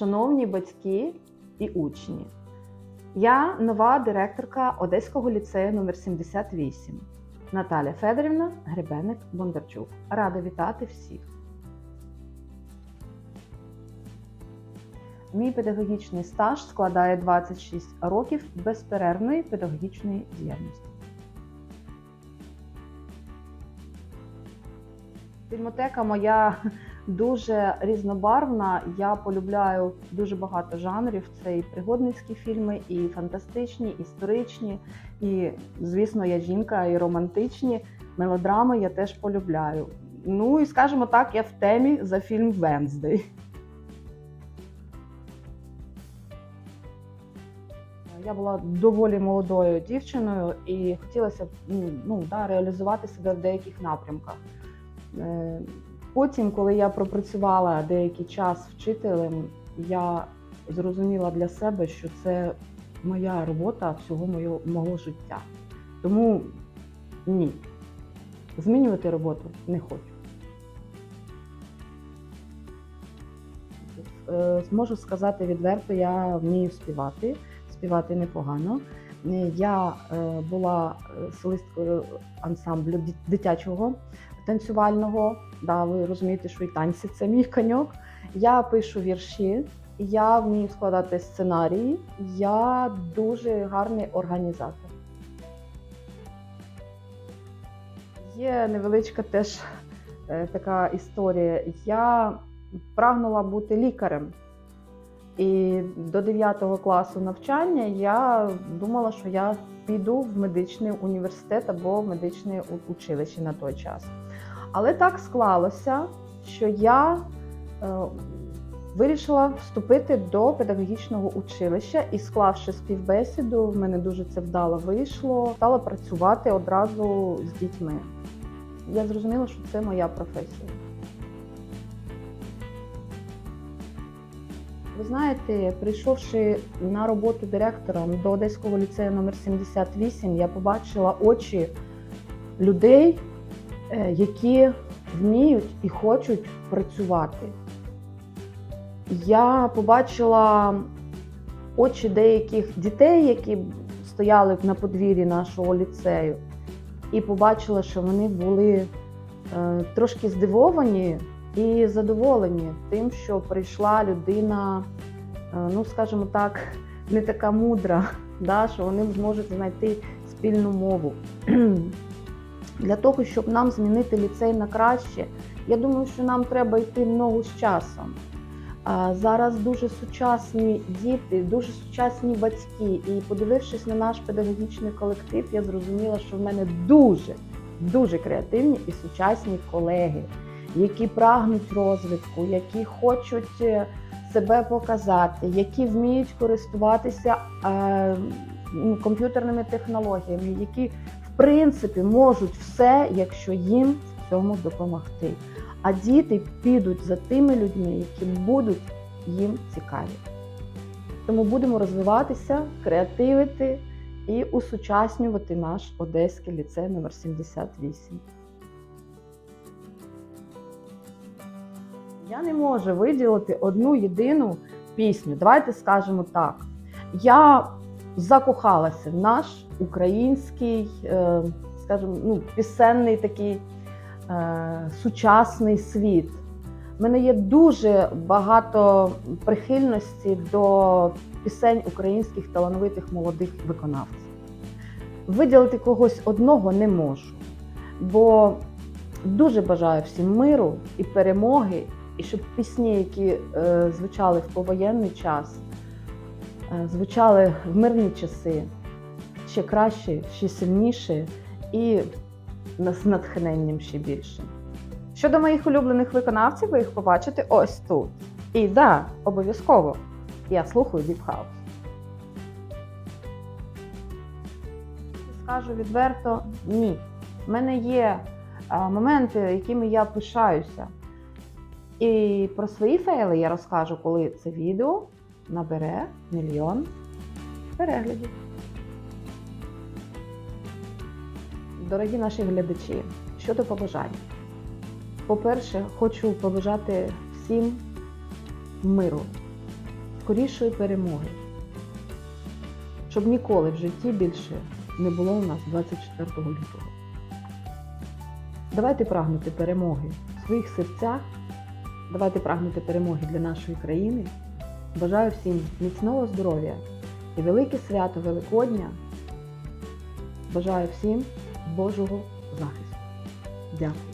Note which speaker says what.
Speaker 1: шановні батьки і учні. Я нова директорка Одеського ліцею номер 78 Наталя Федорівна Гребеник Бондарчук. Рада вітати всіх. Мій педагогічний стаж складає 26 років безперервної педагогічної діяльності. Фільмотека моя дуже різнобарвна. Я полюбляю дуже багато жанрів. Це і пригодницькі фільми, і фантастичні, історичні, і, звісно, я жінка, і романтичні мелодрами я теж полюбляю. Ну і скажімо так, я в темі за фільм Венздей. Я була доволі молодою дівчиною і хотілося б ну, да, реалізувати себе в деяких напрямках. Потім, коли я пропрацювала деякий час вчителем, я зрозуміла для себе, що це моя робота всього мого, мого життя. Тому ні, змінювати роботу не хочу. Е, Можу сказати відверто, я вмію співати, співати непогано. Я е, була е, солисткою ансамблю дитячого танцювального. Да, ви розумієте, що і танці це мій коньок. Я пишу вірші, я вмію складати сценарії, я дуже гарний організатор. Є невеличка теж е, така історія. Я прагнула бути лікарем. І до 9 класу навчання я думала, що я піду в медичний університет або в медичне училище на той час. Але так склалося, що я е, вирішила вступити до педагогічного училища і, склавши співбесіду, в мене дуже це вдало вийшло. Стала працювати одразу з дітьми. Я зрозуміла, що це моя професія. Ви знаєте, прийшовши на роботу директором до Одеського ліцею номер 78, я побачила очі людей, е, які вміють і хочуть працювати. Я побачила очі деяких дітей, які стояли на подвір'ї нашого ліцею, і побачила, що вони були е, трошки здивовані і задоволені тим, що прийшла людина, е, ну скажімо так, не така мудра, да, що вони зможуть знайти спільну мову. Для того, щоб нам змінити ліцей на краще, я думаю, що нам треба йти в ногу з часом. Зараз дуже сучасні діти, дуже сучасні батьки. І подивившись на наш педагогічний колектив, я зрозуміла, що в мене дуже, дуже креативні і сучасні колеги, які прагнуть розвитку, які хочуть е, себе показати, які вміють користуватися е, комп'ютерними технологіями, які в принципі можуть все, якщо їм в цьому допомогти. А діти підуть за тими людьми, які будуть їм цікаві. Тому будемо розвиватися, креативити і усучаснювати наш Одеський ліцей номер 78. Я не можу виділити одну єдину пісню. Давайте скажемо так. Я закохалася в наш український, е, скажімо, ну, пісенний такий е, сучасний світ. У мене є дуже багато прихильності до пісень українських талановитих молодих виконавців. Виділити когось одного не можу, бо дуже бажаю всім миру і перемоги, і щоб пісні, які е, звучали в повоєнний час, е, звучали в мирні часи ще краще, ще сильніше і з натхненням ще більше. Щодо моїх улюблених виконавців, ви їх побачите ось тут. І да, обов'язково я слухаю Deep House. Скажу відверто, ні. У мене є а, моменти, якими я пишаюся. І про свої фейли я розкажу, коли це відео набере мільйон переглядів. Дорогі наші глядачі, щодо побажань. По-перше, хочу побажати всім миру, скорішої перемоги. Щоб ніколи в житті більше не було у нас 24 лютого. Давайте прагнути перемоги в своїх серцях. Давайте прагнути перемоги для нашої країни. Бажаю всім міцного здоров'я і велике свято Великодня. Бажаю всім Божого захисту. Дякую.